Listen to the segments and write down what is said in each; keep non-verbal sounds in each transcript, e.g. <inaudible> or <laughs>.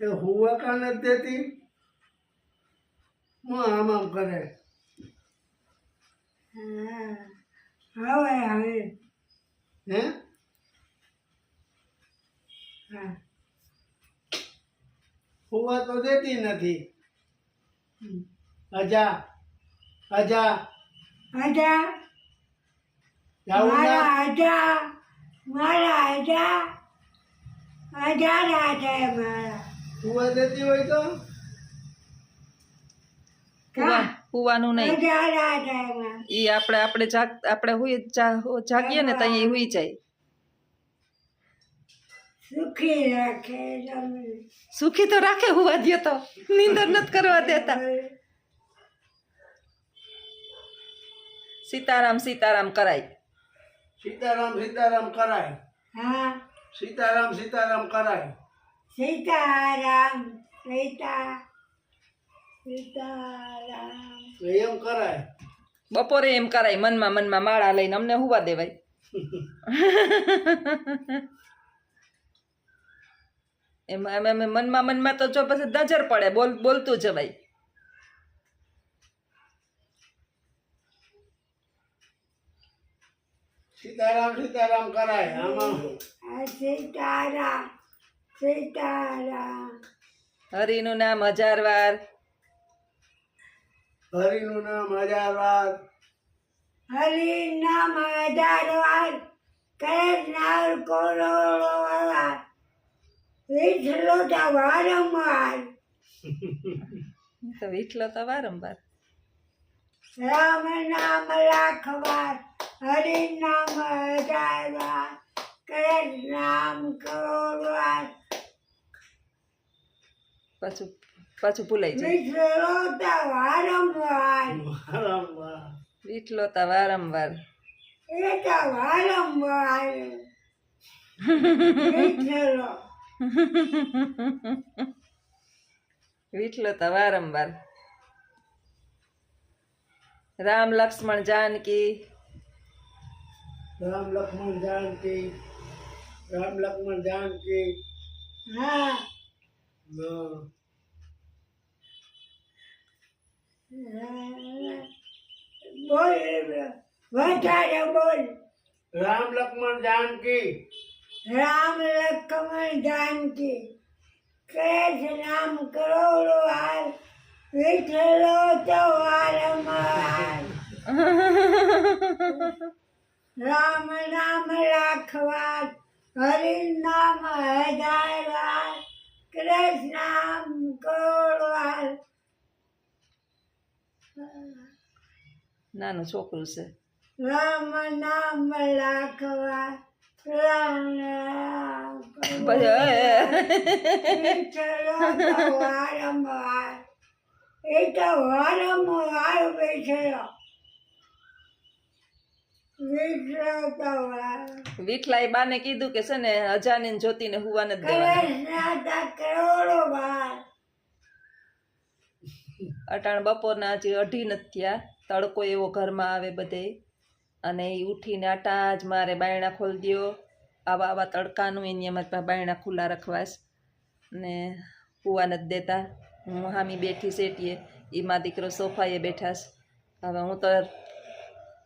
એ હુવા કા નથી દેતી? હું આમ આમ કરે. હવે હવે. હે? હા. તો દેતી નથી. અજા અજા. ના મારા આજા મારા આજા આજા રાજા મારા. હુવા દેતી હોય તો? હુવા હુવાનું નહીં. આજા રાજા મારા ઈ આપણે આપણે જાગ આપણે હુઈ જા- જાગીએ ને ત્યાં હુઈ જાય. સુખી રાખે તમે સુખી તો રાખે હુવા દ્યો તો. નીંદર નથી કરવા દેતા. સીતારામ સીતારામ કરાય. સીતારામ સીતારામ કરાય. હા. સીતારામ સીતારામ કરાય. સીતારામ સીતા સીતારામ. એમ કરાય. બપોરે એમ કરાય મનમાં મનમાં માળા લઈને અમને હુવા દેવાય. <laughs> એમાં અમે મનમાં મનમાં તો જો પછી નજર પડે બોલ બોલતું જવાય. સીતારામ સીતારામ કરાય. આમાં આ સીતારામ સીતારામ હરિનું નામ હજાર વાર હરિનું નામ હજાર વાર હરિ નામ હજાર વાર કરનાર કરોડો વાર વિઠલો તો વારંવાર. તો વિઠલો તો વારંવાર. રામ નામ લાખ વાર હરિ નામ હજાર વાર કૃષ્ણ નામ કરોડ વાર પાછું પાછું ભૂલાઈ જાય. વિઠલો તો વારંવાર. વારંવાર વિઠલો તો વારંવાર. રામ લક્ષ્મણ જાનકી. રામ લક્ષ્મણ જાનકી રામ લક્ષ્મણ જાનકી. હા. બોલ વધારે બોલ રામ લક્ષ્મણ જાનકી. રામ લક્ષ્મણ જાનકી. કેશ નામ કરોડો વાર વિઠલો તો વારંવાર રામ નામ રાખવા. હરિ નામ હજાર વાર. કૃષ્ણ નામ કરોડ નાનું છોકરું છે. રામ નામ લાખવા રામ <laughs> વારંવાર એ તો વારંવાર બેઠેલો. વિઠલાઈ બાને કીધું કે છે ને અજાની ને જ્યોતિને હુવા નથી દેવાના. અટાણ બપોરના હજી અઢી નથી થયા. તડકો એવો ઘરમાં આવે બધે. અને એ ઉઠીને આટા જ મારે બાયણા ખોલી દ્યો. આવા આવા તડકાનું એની એમ જ બાયણા ખુલ્લા રખવાશ. ને હુવા નથી દેતા. હું હામી બેઠી સેટીએ એમાં દીકરો સોફાએ બેઠાશ. હવે હું તો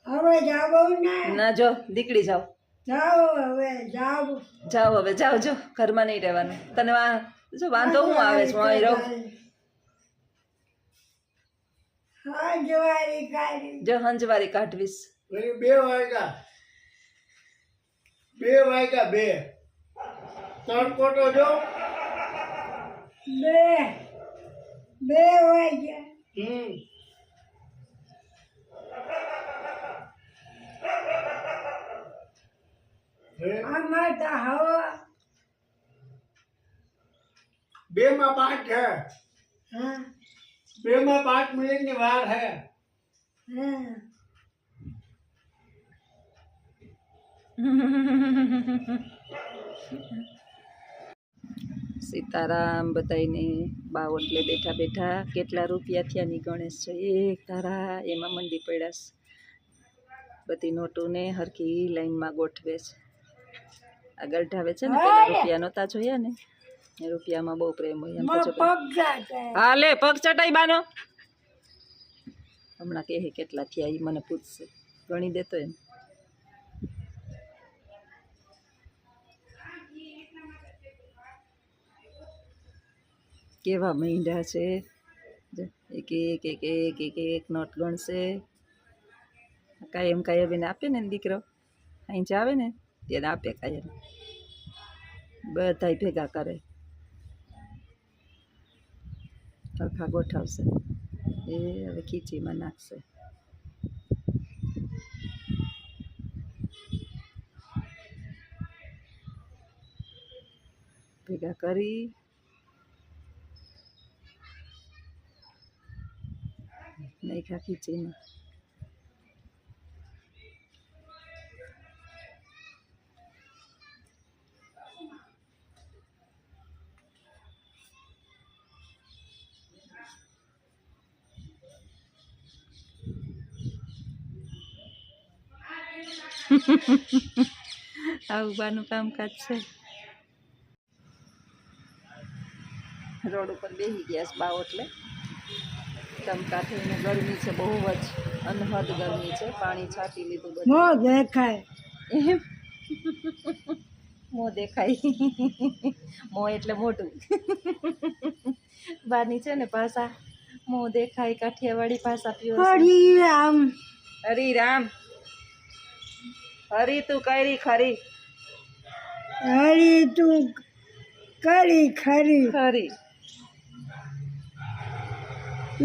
હવે જાવ ને. ના જો દીકડી જાઓ. જાઓ હવે જાઓ. જાઓ હવે જાઓ જો ઘરમાં નહીં રહેવાનું. તને વા જો વાંધો હું આવે છે હું અહીં રહું. હા જવારી કાઢી. જો હંજવારી કાઢવીશ. બે વાગ્યા. બે વાગ્યા બે. ત્રણ કોટો જો. બે. બે વાગ્યા. હમ. હે? આમાં તો હવા બે માં પાંચ હે. બે માં પાંચ મિનિટની વાર હે. સીતારામ બધાને બા ઓટલે બેઠા બેઠા કેટલા રૂપિયા થયા ની ગણેશ છે? એક તારા એમાં મંડી પડ્યા છે. બધી નોટોને હરખી લાઈનમાં ગોઠવે છે. આ ગઢાવે છે ને પેલા રૂપિયા નહોતા જોયા ને? એ રૂપિયામાં બહુ પ્રેમ હોય એમ હા લે પગ ચટાઈ બાનો. હમણાં કહે કેટલા થયા એ મને પૂછશે. ગણી દેતો એમ. કેવા મહિંડા છે. એક એક એક એક એક એક નોટ ગણશે. કાયમ કાયમ એને આપે ને દીકરો. અહીં જ આવે ને? તેને આપે કાયમ બધાય ભેગા કરે. સરખા ગોઠવશે. એ હવે ખીચીમાં નાખશે. ભેગા કરી. નાખ્યા ખીચીમાં આવું બાનું કામકાજ છે. રોડ ઉપર બેસી ગયા છે બાવ એટલે. ચમકા થઈને ગરમી છે બહુ જ અનહદ ગરમી છે. પાણી છાંટી લીધું બધું. મો દેખાય. એમ? મો દેખાય. મો એટલે મોટું. બાની છે ને ભાષા મોં દેખાય કાઠિયાવાડી ભાષા પીઓ. હરી રામ. હરી રામ. હરી તું કરી ખરી. હરી તું કરી ખરી. ખરી.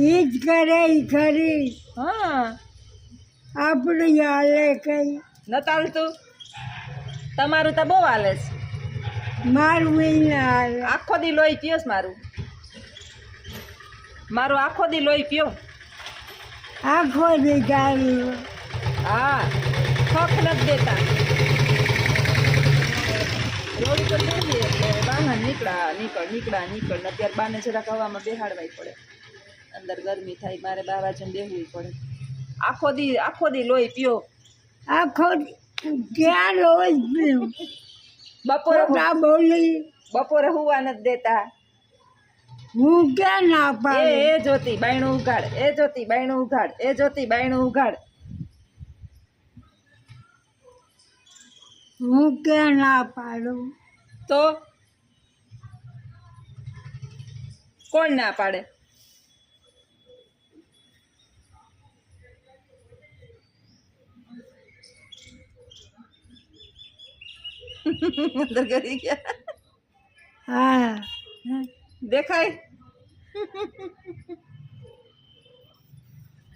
એ જ કરે ખરી. હા. આપણે હાલે કઈ. ન ચાલતું તમારું તો બહુ હાલે છે. મારું ઈ ના હાલે. આખો દી લોહી પીયો મારું. મારું આખો દી લોહી પીયો. આખો દી ગાડી હા. ખોખ નથી દેતા. રોડ ઉપર બેસીએ એટલે વાહન નીકળા નીકળ નીકળા નીકળ. ને અત્યારે બાને જરાક હવામાં બેહાડવાય પડે. અંદર ગરમી થાય મારે બાવાજીને બેહવું પડે. આખો દી આખો દી લોહી પીઓ. આખો ત્યાં રોજ પીવું. બપોરે બોલી. બપોરે હુવા નથી દેતા. હું ક્યાં ના એ જોતી બાયણું ઉઘાડ એ જોતી બાયણું ઉઘાડ એ જોતી બાયણું ઉઘાડ. હું ક્યાં ના પાડું? તો? કોણ ના પાડે? અંદર કરી ગયા. હા. દેખાય?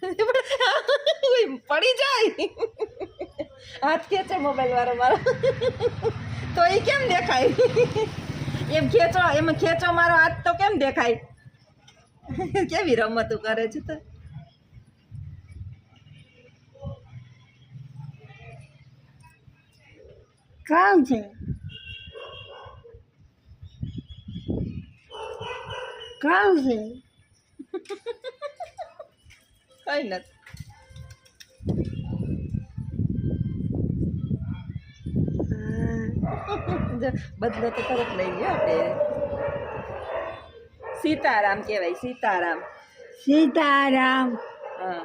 <laughs> પડી જાય. હાથ ખેંચે મોબાઈલ વાળો મારો. તો એ કેમ દેખાય? એમ ખેંચો એમ ખેંચો મારો હાથ તો કેમ દેખાય? કેવી રમતું કરે છે તો. કામ છે. કામ છે. કઈ નથી હા. જો, બદલો તો તરત લઈ ગયો આપણે. સીતારામ કહેવાય સીતારામ. સીતારામ. હા.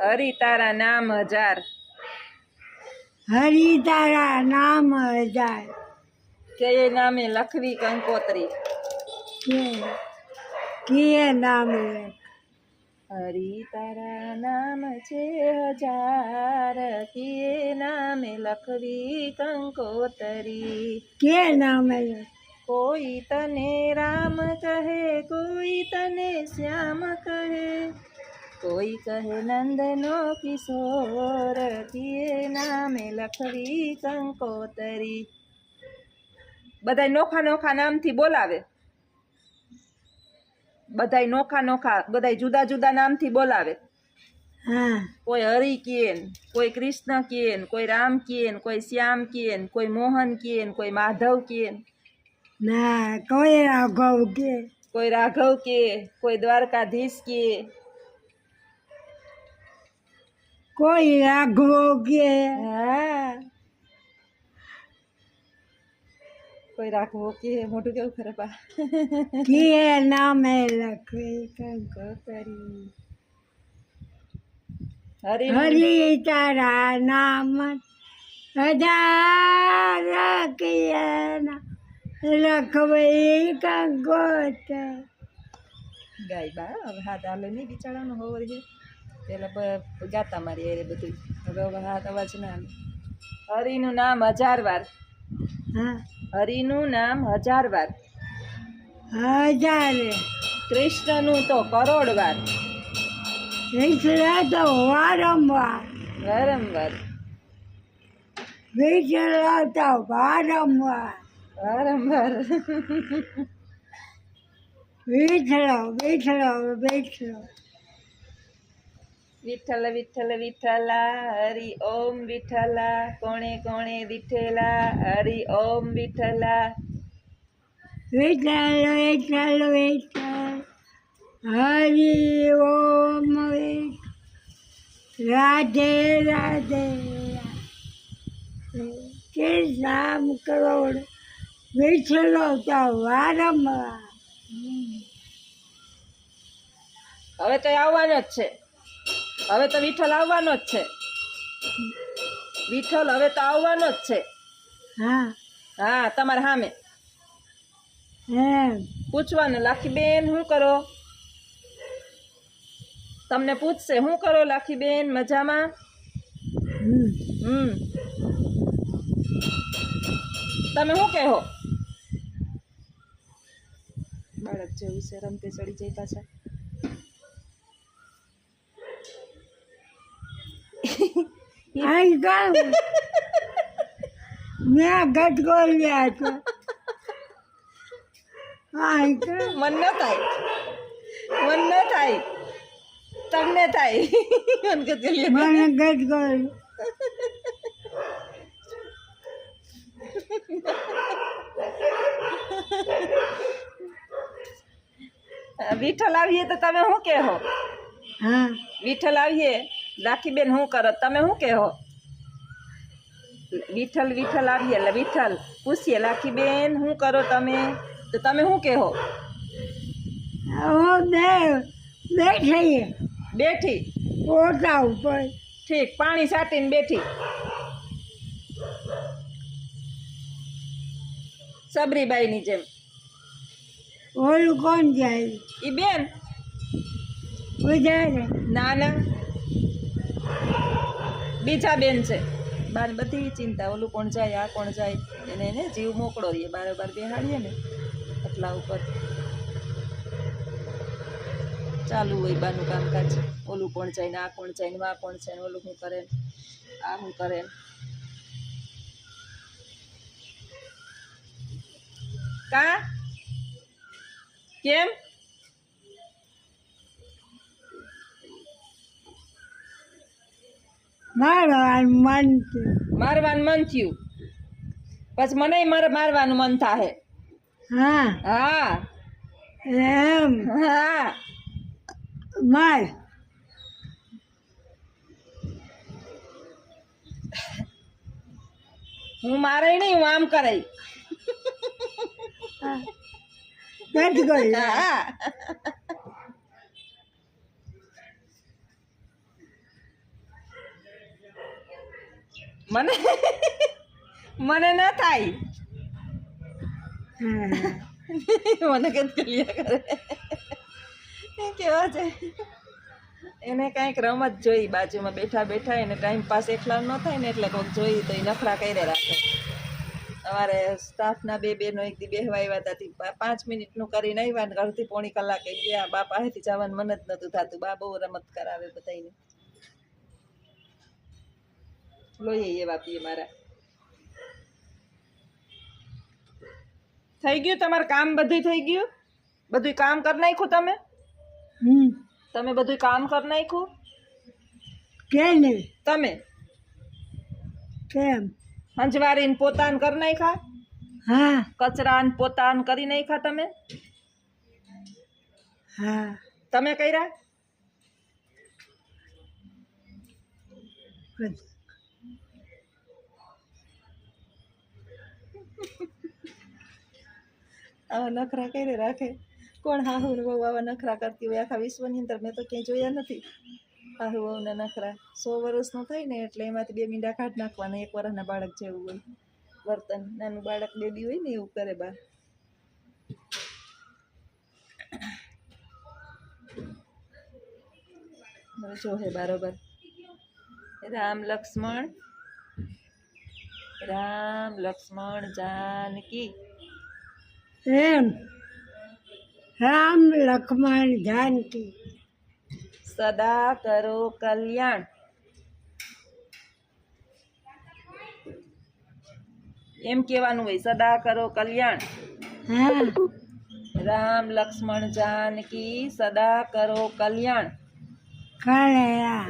હરી તારા નામ હજાર. હરી તારા નામ હજાર. કે નામે લખવી કંકોત્રી. કે નામે? હરી તારા નામ છે હજાર કે નામે લખવી કંકોતરી. કે નામ? કોઈ તને રામ કહે કોઈ તને શ્યામ કહે. કોઈ કહે નંદનો કિશોર કે નામે લખવી કંકોતરી. બધાય નોખા નોખા નામથી બોલાવે. બધાય નોખા નોખા બધાય જુદા જુદા નામથી બોલાવે. હા. કોઈ હરિ કેન કોઈ કૃષ્ણ કેન કોઈ રામ કેન કોઈ શ્યામ કેન કોઈ મોહન કેન કોઈ માધવ કેન ના કોઈ રાઘવ કે. કોઈ રાઘવ કે કોઈ દ્વારકાધીશ કે. કોઈ રાઘવ કે. હા. કોઈ રાખવો કે મોટું કેવું ખરાબ આ? કે નામે લખે કંક કરી હરી હરી તારા નામ હજાર લખવે કંકોત ગાય બા હવે હાથ હાલે નહીં બિચારાનો હોવર છે પેલા બ- ગાતા મારી એ બધું હવે હવે હાથ અવાજ ના હાલે હરિનું નામ હજાર વાર. હા. હરિનું નામ હજાર વાર હજાર. કૃષ્ણનું તો કરોડ વાર વિસરા તો વારંવાર. વારંવાર. વિસરા તો વારંવાર. વારંવાર. વિઠલો વિઠલો વિઠલો વિઠ્ઠલ વિઠ્ઠલ વિઠ્ઠલા હરિ ઓમ વિઠ્ઠલા કોણે કોણે વિઠેલા હરિ ઓમ વિઠ્ઠલા. વિઠ્ઠલ વિઠ્ઠલ વિઠ્ઠલ હરિ ઓમ રાધે રાધે કે નામ કરોડ વિઠ્ઠલો તો વારંવાર. હવે તો આવવાનો જ છે. હવે તો વિઠ્ઠલ આવવાનો જ છે. વિઠ્ઠલ હવે તો આવવાનો જ છે. હા. હા તમારે સામે. પૂછવાનું લાખી બેન શું કરો? તમને પૂછશે શું કરો લાખી બેન મજામાં? હમ. તમે શું કહો? બાળક જેવું છે રમતે ચડી જાય પાછા અહીં કામ મેં ગટકો લ્યા છો અહીં કામ મન ન થાય મન ન થાય તમને થાય મન કે ચલીએ મને ગટકો વિઠ્ઠલ આવીએ તો તમે શું કહો હા વિઠ્ઠલ આવીએ રાખીબેન શું કરો તમે શું કહો વિઠ્ઠલ વિઠ્ઠલ આવીએ એટલે વિઠ્ઠલ પૂછીએ લાખીબેન શું કરો તમે તો તમે શું કહો હું બે બેઠી બેઠી પોતા ઉપર ઠીક પાણી સાટીને બેઠી સબરીબાઈની જેમ ઓલું કોણ જાય? ઈ બેન? વધારે ના ના. બીજા બેન છે. બાર બધી ચિંતા, ઓલું કોણ જાય, આ કોણ જાય, એને એને જીવ મોકળો રહીએ બારે બાર બેહાડીએ ને, એટલા ઉપર. ચાલુ હોય બાનું કામકાજ, ઓલું કોણ જાય ને, આ કોણ જાય ને, આ કોણ ને, ઓલું શું કરે આ શું કરે કા? કેમ? મારો આ મન થયું. મારવાનું મન થયું. પછી મને મારે મારવાનું મન થાય હા. હા. એમ. હા. માર. હું મારે નહીં હું આમ કરે. ગટકો હા. મને મને ના થાય. મને કે કર્યા કરે. કેવા છે? એને કાંઈક રમત જોઈ બાજુમાં બેઠા બેઠા એને ટાઈમ પાસ એકલા ન થાય ને એટલે કોઈક જોઈ તો એ નખરા કરી રાખે. અમારે સ્ટાફના બે બેનો એક દી બેહવા આવ્યા હતા. પાંચ મિનિટનું કરીને આવ્યા ને અડધી પોણી કલાકે ગયા. બા પાસેથી જવાનું મન જ નહોતું થતું. બા બહુ રમત કરાવે બધાને લોહી એવા પીએ મારા થઈ ગયું તમારું કામ બધું થઈ ગયું? બધું કામ કરી નાખ્યું તમે? હમ. તમે બધું કામ કરી નાખ્યું? કેને તમે? કેમ? હંજવારીને પોતાન કરી નાખ્યા? હા. કચરાન પોતાન કરી નાખ્યા તમે? હા. તમે કર્યા? આવા નખરા કરી રાખે. કોણ હાહુ બહુ આવા નખરા કરતી હોય આખા વિશ્વની અંદર? મેં તો ક્યાંય જોયા નથી. હાહુ બહુના નખરા. સો વર્ષનો થાય ને એટલે એમાંથી બે મીંડા કાઢ નાખવાના, એક વર્ષના બાળક જેવું હોય. વર્તન. નાનું બાળક બેબી હોય ને એવું કરે બા જો હે બરોબર. રામ લક્ષ્મણ. રામ લક્ષ્મણ જાનકી એમ રામ લક્ષ્મણ જાનકી સદા કરો કલ્યાણ એમ કહેવાનું હોય સદા કરો કલ્યાણ હા રામ લક્ષ્મણ જાનકી સદા કરો કલ્યાણ કળયા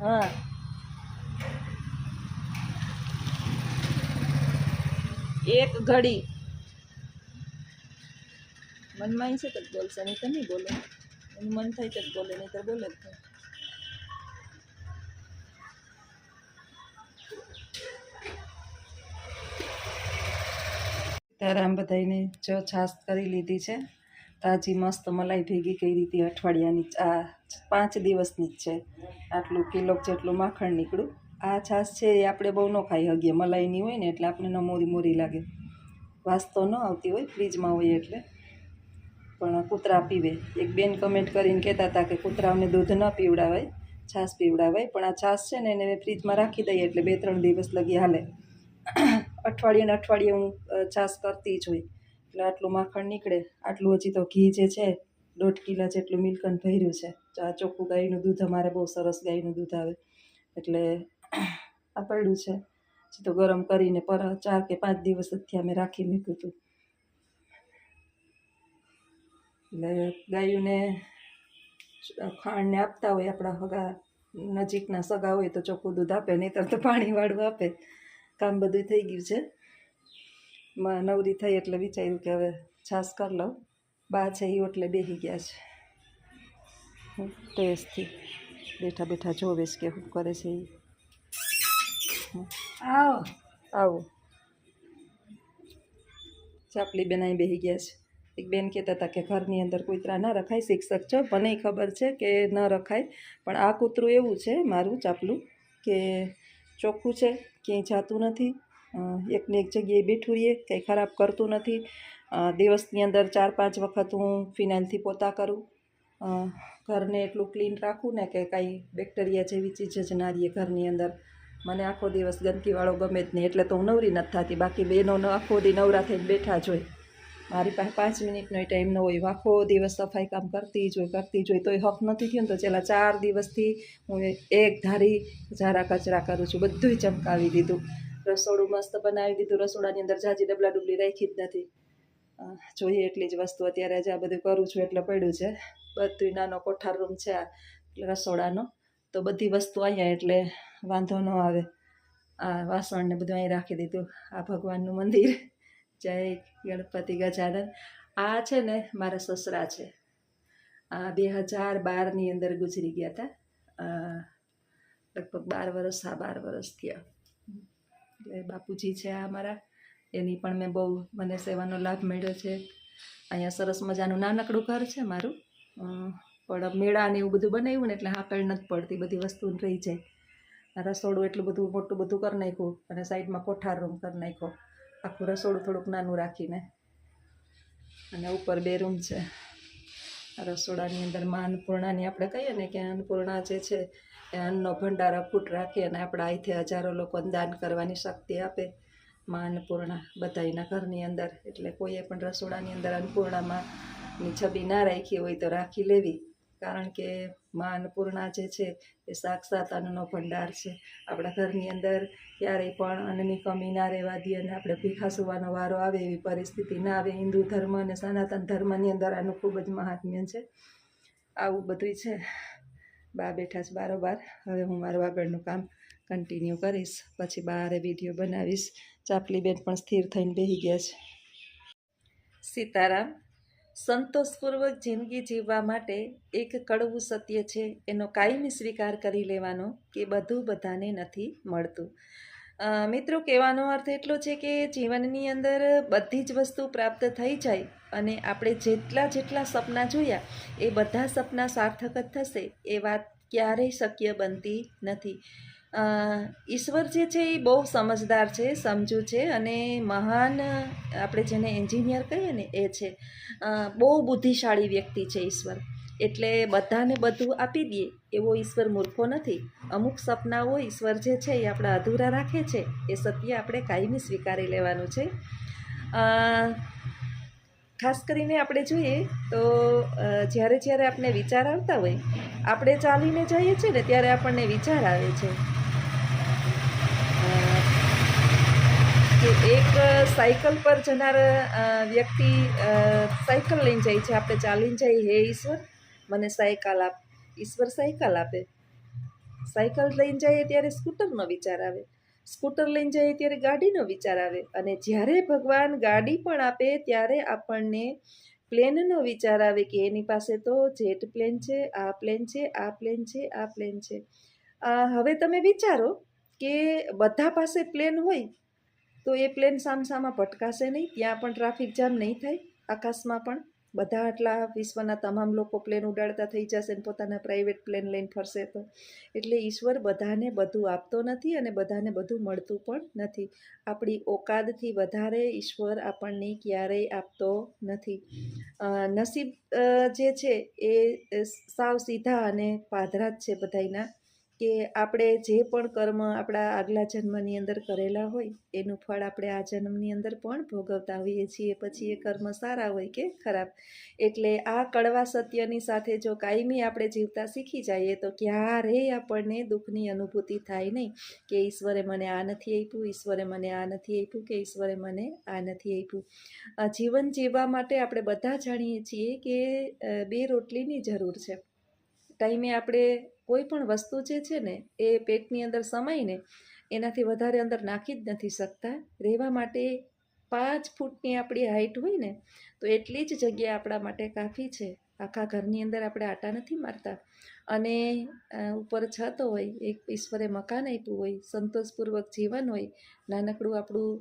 હા એક ઘડી. મનમાં છે તો જ બોલશે, નહીં તો નહીં બોલે. એનું મન થાય તો જ બોલે, નહીં તો બોલે જ નહીં. સીતારામ બધાઈને જો છાશ કરી લીધી છે. તાજી મસ્ત મલાઈ ભેગી કરી હતી અઠવાડિયાની, આ પાંચ દિવસની જ છે. આટલું કિલો જેટલું માખણ નીકળ્યું. આ છાશ છે એ આપણે બહુ ન ખાઈ શકીએ, મલાઈની હોય ને એટલે આપણે ન મોરી મોરી લાગે. વાસ તો ન આવતી હોય, ફ્રીજમાં હોય એટલે. પણ કૂતરા પીવે. એક બેન કમેન્ટ કરીને કહેતા હતા કે કૂતરાઓને દૂધ ન પીવડાવાય, છાશ પીવડાવાય. પણ આ છાશ છે ને એને ફ્રીજમાં રાખી દઈએ એટલે બે ત્રણ દિવસ લગી હાલે. અઠવાડિયે ને અઠવાડિયે હું છાસ કરતી જ હોય. એટલે આટલું માખણ નીકળે. આટલું હજી તો ઘી જે છે, દોઢ કિલો જેટલું મિલ્કન ભર્યું છે. આ ચોખ્ખું ગાયનું દૂધ અમારે બહુ સરસ ગાયનું દૂધ આવે. એટલે આ પડ્યું છે. તો ગરમ કરીને પર ચાર કે પાંચ દિવસ જ અમે રાખી મૂક્યું હતું. એટલે ગાયોને ખાંડને આપતા હોય આપણા હગા, નજીકના સગા હોય તો ચોખ્ખું દૂધ આપે, નહીંતર તો પાણીવાળું આપે. કામ બધું થઈ ગયું છે. નવરી થઈ એટલે વિચાર્યું કે હવે છાશ કરી લઉં. બા છે એ ઓટલે બેસી ગયા છે. ટેસ્ટથી બેઠા બેઠા જોવે છે કે શું કરે છે એ આવો. આવો. ચાપલી બેન અહીં બેસી ગયા છે. એક બેન કહેતા હતા કે ઘરની અંદર કૂતરા ના રખાય શિક્ષક છો મને ખબર છે કે ન રખાય. પણ આ કૂતરું એવું છે મારું ચાપલું કે ચોખ્ખું છે ક્યાંય જાતું નથી. એકને એક જગ્યાએ બેઠું રહીએ કંઈ ખરાબ કરતું નથી. દિવસની અંદર ચાર પાંચ વખત હું ફિનાઇલથી પોતા કરું. ઘરને એટલું ક્લીન રાખું ને કે કાંઈ બેક્ટેરિયા જેવી ચીજ જ ના રહીએ ઘરની અંદર. મને આખો દિવસ ગંદકીવાળો ગમે જ નહીં, એટલે તો હું નવરી નથી થતી. બાકી બેનો આખો દી નવરા થઈને બેઠા જ હોય. મારી પાસે પાંચ મિનિટનો ટાઈમ ન હોય. આખો દિવસ સફાઈ કામ કરતી જ હોય, કરતી જ હોય. તોય હક નથી થયું તો છેલ્લા ચાર દિવસથી હું એક ધારી ઝારા કચરા કરું છું. બધુંય ચમકાવી દીધું. રસોડું મસ્ત બનાવી દીધું. રસોડાની અંદર જાજી ડબલા ડુબલી રાખી જ નથી. જોઈએ એટલી જ વસ્તુ અત્યારે જે આ બધું કરું છું, એટલે પડ્યું છે. બધું નાનો કોઠાર રૂમ છે આ રસોડાનો. તો બધી વસ્તુ અહીંયા એટલે વાંધો ન આવે. આ વાસણને બધું અહીં રાખી દીધું. આ ભગવાનનું મંદિર. જય ગણપતિ ગજાનન. આ છે ને મારા સસરા છે. આ બે હજાર બારની અંદર ગુજરી ગયા હતા લગભગ બાર વર્ષ હા બાર વર્ષ થયા. એટલે બાપુજી છે આ મારા. એની પણ મેં બહુ મને સેવાનો લાભ મળ્યો છે. અહીંયા સરસ મજાનું નાનકડું ઘર છે મારું. પણ મેળા ને એવું બધું બનાવ્યું ને એટલે હાકળ નથી પડતી, બધી વસ્તુ રહી જાય. રસોડું એટલું બધું મોટું બધું કરી નાખ્યું અને સાઈડમાં કોઠાર રૂમ કરી નાખ્યો. આખું રસોડું થોડુંક નાનું રાખીને. અને ઉપર બે રૂમ છે. રસોડાની અંદરમાં અન્નપૂર્ણાની આપણે કહીએ ને કે અન્નપૂર્ણા જે છે, એ અન્નનો ભંડાર અખૂટ રાખે અને આપણા અહીંથી હજારો લોકોને દાન કરવાની શક્તિ આપે માં અન્નપૂર્ણા બધાયના ઘરની અંદર. એટલે કોઈએ પણ રસોડાની અંદર અન્નપૂર્ણામાં ની છબી ના રાખી હોય તો રાખી લેવી. કારણ કે મા અન્નપૂર્ણા જે છે એ સાક્ષાત અન્નનો ભંડાર છે. આપણા ઘરની અંદર ક્યારેય પણ અન્નની કમી ના રહેવા દઈએ અને આપણે ભીખા સુવાનો વારો આવે એવી પરિસ્થિતિ ના આવે. હિન્દુ ધર્મ અને સનાતન ધર્મની અંદર આનું ખૂબ જ મહાત્મ્ય છે. આવું બધું છે. બા બેઠા છે બારોબાર. હવે હું મારું આગળનું કામ કન્ટિન્યુ કરીશ. પછી બારે વીડિયો બનાવીશ. ચાપલી બેન પણ સ્થિર થઈને બેસી ગયા છે. સીતારામ. સંતોષપૂર્વક જિંદગી જીવવા માટે એક કડવું સત્ય છે, એનો કાયમી સ્વીકાર કરી લેવાનો કે બધું બધાને નથી મળતું. મિત્રો, કહેવાનો અર્થ એટલો છે કે જીવનની અંદર બધી જ વસ્તુ પ્રાપ્ત થઈ જાય અને આપણે જેટલા જેટલા સપના જોયા, એ બધા સપના સાર્થક જ થશે, એ વાત ક્યારેય શક્ય બનતી નથી. ઈશ્વર જે છે એ બહુ સમજદાર છે, સમજુ છે અને મહાન આપણે જેને એન્જિનિયર કહીએ ને એ છે. બહુ બુદ્ધિશાળી વ્યક્તિ છે ઈશ્વર. એટલે બધાને બધું આપી દઈએ એવો ઈશ્વર મૂર્ખો નથી. અમુક સપનાઓ ઈશ્વર જે છે એ આપણા અધૂરા રાખે છે. એ સત્ય આપણે કાયમી સ્વીકારી લેવાનું છે. ખાસ કરીને આપણે જોઈએ તો જ્યારે જ્યારે આપણે વિચાર આવતા હોય, આપણે ચાલીને જઈએ છીએ ને ત્યારે આપણને વિચાર આવે છે અ, કે એક સાયકલ પર જનાર વ્યક્તિ સાયકલ લઈને જાય છે. આપણે ચાલીને જઈએ, હે ઈશ્વર? મને સાયકલ આપ. ઈશ્વર સાયકલ આપે. સાયકલ લઈને જઈએ ત્યારે સ્કૂટરનો વિચાર આવે. સ્કૂટર લઈને જઈએ ત્યારે ગાડીનો વિચાર આવે. અને જ્યારે ભગવાન ગાડી પણ આપે, ત્યારે આપણને પ્લેનનો વિચાર આવે કે એની પાસે તો જેટ પ્લેન છે, આ પ્લેન છે, આ પ્લેન છે, આ પ્લેન છે. હવે તમે વિચારો કે બધા પાસે પ્લેન હોય તો એ પ્લેન સામસામાં ભટકાશે નહીં, ત્યાં પણ ટ્રાફિક જામ નહીં થાય, આકાશમાં પણ. બધા આટલા વિશ્વના તમામ લોકો પ્લેન ઉડાડતા થઈ જશે ને પોતાના પ્રાઇવેટ પ્લેન લઈને ફરશે તો. એટલે ઈશ્વર બધાને બધું આપતો નથી અને બધાને બધું મળતું પણ નથી. આપણી ઓકાદથી વધારે ઈશ્વર આપણને ક્યારેય આપતો નથી. નસીબ જે છે એ સાવ સીધા અને પાધરા જ છે બધાયના. કે આપણે જે પણ કર્મ આપણા આગલા જન્મની અંદર કરેલા હોય, એનું ફળ આપણે આ જન્મની અંદર પણ ભોગવતા હોઈએ છીએ. પછી એ કર્મ સારા હોય કે ખરાબ. એટલે આ કડવા સત્યની સાથે જો કાયમી આપણે જીવતા શીખી જઈએ, તો ક્યારેય આપણને દુઃખની અનુભૂતિ થાય નહીં કે ઈશ્વરે મને આ નથી આપ્યું, ઈશ્વરે મને આ નથી આપ્યું, કે ઈશ્વરે મને આ નથી આપ્યું. જીવન જીવવા માટે આપણે બધા જાણીએ છીએ કે બે રોટલીની જરૂર છે. ટાઈમે આપણે કોઈ પણ વસ્તુ જે છે ને, એ પેટની અંદર સમાઈને એનાથી વધારે અંદર નાખી જ નથી શકતા. રહેવા માટે પાંચ ફૂટની આપણી હાઈટ હોય ને, તો એટલી જ જગ્યા આપણા માટે કાફી છે. આખા ઘરની અંદર આપણે આટા નથી મારતા. અને ઉપર છત હોય, એક ઈશ્વરે મકાન આપ્યું હોય, સંતોષપૂર્વક જીવન હોય, નાનકડું આપણું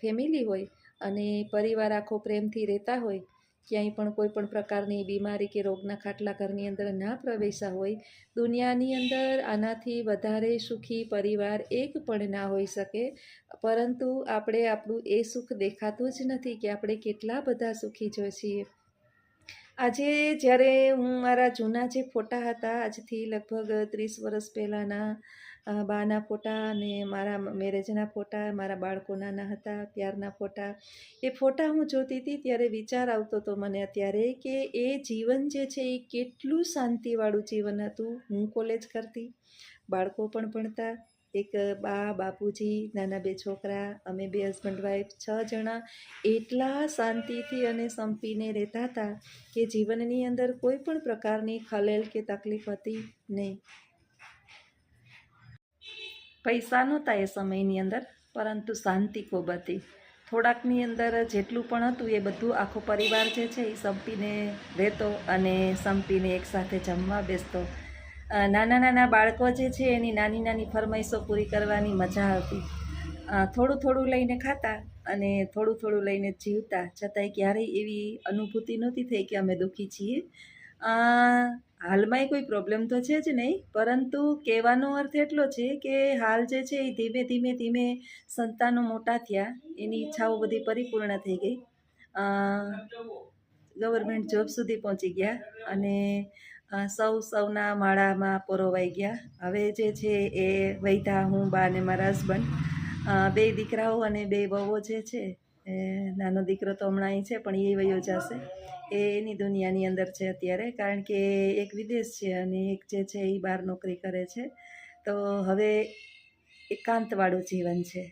ફેમિલી હોય અને પરિવાર આખો પ્રેમથી રહેતા હોય ક્યાંય પણ કોઈ પણ પ્રકારની બીમારી કે રોગના ખાટલા ઘરની અંદર ના પ્રવેશા હોય, દુનિયાની અંદર આનાથી વધારે સુખી પરિવાર એક પણ ના હોઈ શકે. પરંતુ આપણે આપણું એ સુખ દેખાતું જ નથી કે આપણે કેટલા બધા સુખી જો છીએ. આજે જ્યારે હું મારા જૂના જે ફોટા હતા, આજથી લગભગ ત્રીસ વર્ષ પહેલાંના બાના ફોટા અને મારા મેરેજના ફોટા, મારા બાળકો નાના હતા, ત્યારના ફોટા. એ ફોટા હું જોતી હતી ત્યારે વિચાર આવતો હતો મને અત્યારે કે એ જીવન જે છે એ કેટલું શાંતિવાળું જીવન હતું. હું કોલેજ કરતી, બાળકો પણ ભણતા, એક બા, બાપુજી, નાના બે છોકરા, અમે બે હસબન્ડ વાઈફ છ જણા એટલા શાંતિથી અને સંપીને રહેતા હતા કે જીવનની અંદર કોઈ પણ પ્રકારની ખલેલ કે તકલીફ હતી નહીં. પૈસા નહોતા એ સમયની અંદર, પરંતુ શાંતિ ખૂબ હતી. થોડાકની અંદર જેટલું પણ હતું એ બધું આખો પરિવાર જે છે એ સંપીને રહેતો અને સંપીને એકસાથે જમવા બેસતો. નાના નાના બાળકો જે છે એની નાની નાની ફરમાઈશો પૂરી કરવાની મજા આવતી થોડું થોડું લઈને ખાતા અને થોડું થોડું લઈને જીવતા, છતાંય ક્યારેય એવી અનુભૂતિ નહોતી થઈ કે અમે દુઃખી છીએ. હાલમાંય કોઈ પ્રોબ્લેમ તો છે જ નહીં, પરંતુ કહેવાનો અર્થ એટલો છે કે હાલ જે છે એ ધીમે ધીમે ધીમે સંતાનો મોટા થયા, એની ઈચ્છાઓ બધી પરિપૂર્ણ થઈ ગઈ. ગવર્મેન્ટ જોબ સુધી પહોંચી ગયા અને સૌ સૌના માળામાં પરોવાઈ ગયા. હવે જે છે એ વૈધા, હું, બા અને મારા હસબન્ડ બે દીકરાઓ અને બે વહુઓ જે છે નાનો દીકરો તો હમણાં અહીં છે, પણ એ વયો જશે. એ એની દુનિયાની અંદર છે અત્યારે, કારણ કે એક વિદેશ છે અને એક જે છે એ બહાર નોકરી કરે છે. તો હવે એકાંતવાળું જીવન છે.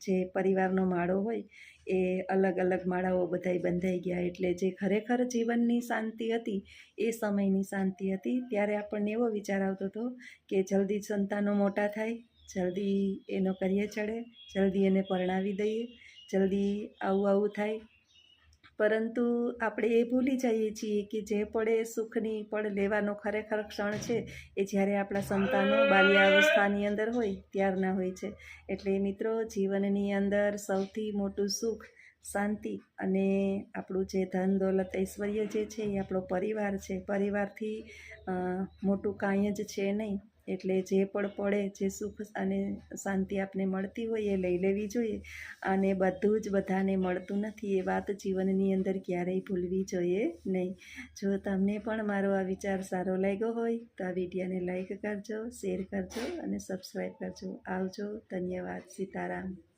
જે પરિવારનો માળો હોય, એ અલગ અલગ માળાઓ બધાય બંધાઈ ગયા. એટલે જે ખરેખર જીવનની શાંતિ હતી, એ સમયની શાંતિ હતી. ત્યારે આપણને એવો વિચાર આવતો હતો કે જલ્દી સંતાનો મોટા થાય, જલ્દી એનો કરીએ ચડે, જલ્દી એને પરણાવી દઈએ, જલ્દી આવું આવું થાય. પરંતુ આપણે એ ભૂલી જઈએ છીએ કે જે પળે સુખની પળ લેવાનો ખરેખર ક્ષણ છે, એ જ્યારે આપણા સંતાનો બાલ્યાવસ્થાની અંદર હોય, ત્યારના હોય છે. એટલે મિત્રો, જીવનની અંદર સૌથી મોટું સુખ, શાંતિ અને આપણું જે ધન દોલત ઐશ્વર્ય જે છે એ આપણો પરિવાર છે. પરિવારથી મોટું કાંઈ જ છે નહીં. એટલે જે પણ પડે, જે સુખ અને શાંતિ આપને મળતી હોય એ લઈ લેવી જોઈએ. અને બધું જ બધાને મળતું નથી એ વાત જીવનની અંદર ક્યારેય ભૂલવી જોઈએ નહીં. જો તમને પણ મારો આ વિચાર સારો લાગ્યો હોય, તો આ વિડીયોને લાઈક કરજો, શેર કરજો અને સબસ્ક્રાઈબ કરજો. આવજો. ધન્યવાદ. સીતારામ.